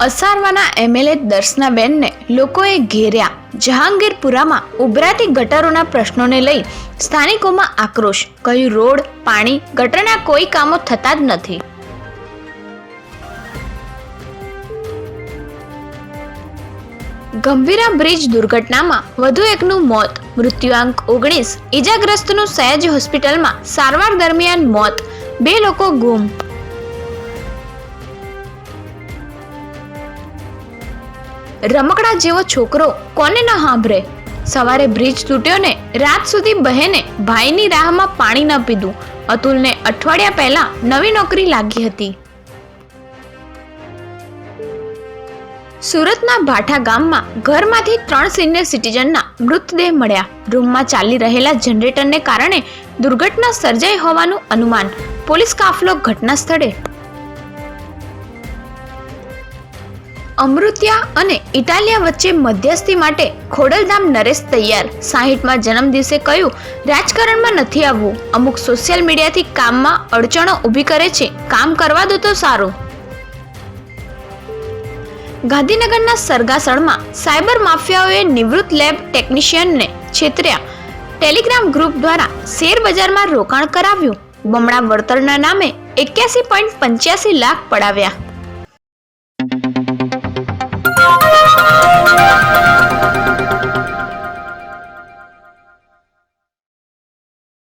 અસારવાના MLA દર્શનાબેનને લોકોએ ઘેર્યા. જહાંગીરપુરામાં ઉભરાતી ગટરોના પ્રશ્નોને લઈ સ્થાનિકોમાં આક્રોશ. કહ્યું, રોડ, પાણી, ગટરના કોઈ કામો થતા જ નથી. ગંભીરા બ્રિજ દુર્ઘટનામાં વધુ એકનું મોત. મૃત્યુઆંક ઓગણીસ. ઈજાગ્રસ્તનું સહેજ હોસ્પિટલમાં સારવાર દરમિયાન મોત. બે લોકો ગુમ. રમકડા જેવો છોકરો કોને ન સાંભળે? સવારે બ્રિજ તૂટ્યો ને રાત સુધી બહેને ભાઈની રાહમાં પાણી ન પીધું. અતુલને અઠવાડિયા પહેલા નવી નોકરી લાગી હતી. સુરતના ભાઠા ગામમાં ઘરમાંથી ત્રણ સિનિયર સિટીઝનના મૃતદેહ મળ્યા. રૂમમાં ચાલી રહેલા જનરેટરને કારણે દુર્ઘટના સર્જાઈ હોવાનું અનુમાન. પોલીસ કાફલો ઘટના સ્થળે અમૃત્યા અને ઇટાલિયા વચ્ચે મધ્યસ્થી માટે ખોડલધામ નરેશ તૈયાર. સાહીઠમાં જન્મદિવસે કહ્યું, રાજકારણમાં નથી આવવું. અમુક સોશિયલ મીડિયાથી કામમાં અડચણો ઊભી કરે છે. કામ કરવા દો તો સારું. ગાંધીનગરના સરગાસણમાં સાયબર માફિયાઓએ નિવૃત્ત લેબ ટેકનિશિયનને છેતર્યા. ટેલિગ્રામ ગ્રુપ દ્વારા શેર બજારમાં રોકાણ કરાવ્યું. બમણા વળતરના નામે એક્યાસી પોઈન્ટ પંચ્યાસી લાખ પડાવ્યા. you